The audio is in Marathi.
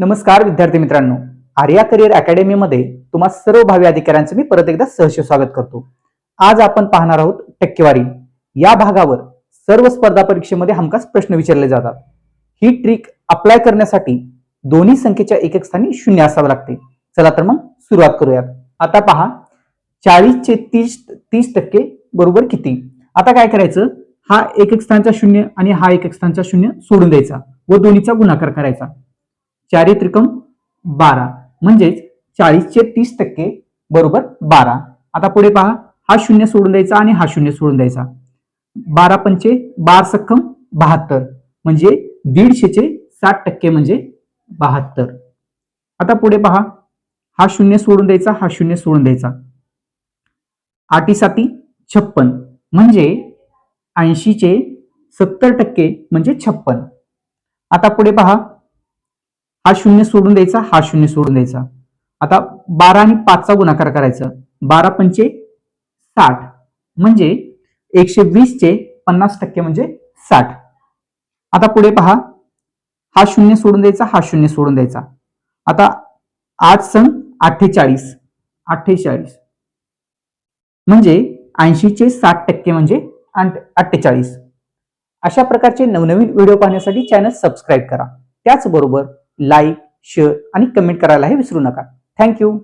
नमस्कार विद्यार्थी मित्रांनो. आर्या करिअर अकॅडमीमध्ये तुम्हा सर्व भावी अधिकाऱ्यांचं मी परत एकदा सहर्ष स्वागत करतो. आज आपण पाहणार आहोत टक्केवारी. या भागावर सर्व स्पर्धा परीक्षेमध्ये हमखास प्रश्न विचारले जातात. ही ट्रिक अप्लाय करण्यासाठी दोन्ही संख्येच्या एक एक स्थानी शून्य असावं लागते. चला तर मग सुरुवात करूयात. आता पहा चाळीसचे तीस तीस टक्के बरोबर किती? आता काय करायचं? हा एक एक स्थानचा शून्य आणि हा एक एक स्थानचा शून्य सोडून द्यायचा व दोन्हीचा गुणाकार करायचा. चारित्रिकम बारा. म्हणजेच चाळीसचे तीस टक्के बरोबर बारा. आता पुढे पहा. हा शून्य सोडून द्यायचा आणि हा शून्य सोडून द्यायचा. बारा पंचे बार सक्कम बहात्तर. म्हणजे दीडशेचे साठ टक्के म्हणजे बहात्तर. आता पुढे पहा. हा शून्य सोडून द्यायचा हा शून्य सोडून द्यायचा. आठी साती छप्पन. म्हणजे ऐंशीचे सत्तर टक्के म्हणजे छप्पन. आता पुढे पहा. हा शून्य सोडून द्यायचा हा शून्य सोडून द्यायचा. आता बारा आणि पाचचा गुणाकार करायचा. बारा पंचे साठ. म्हणजे एकशे वीसचे पन्नास टक्के म्हणजे साठ. आता पुढे पहा. हा शून्य सोडून द्यायचा हा शून्य सोडून द्यायचा. आता आठ सण अठ्ठेचाळीस. अठ्ठेचाळीस. म्हणजे ऐंशीचे साठ टक्के म्हणजे अठ्ठेचाळीस. अशा प्रकारचे नवनवीन व्हिडिओ पाहण्यासाठी चॅनल सबस्क्राईब करा. त्याचबरोबर लाईक शेअर आणि कमेंट करायलाही विसरू नका. थँक्यू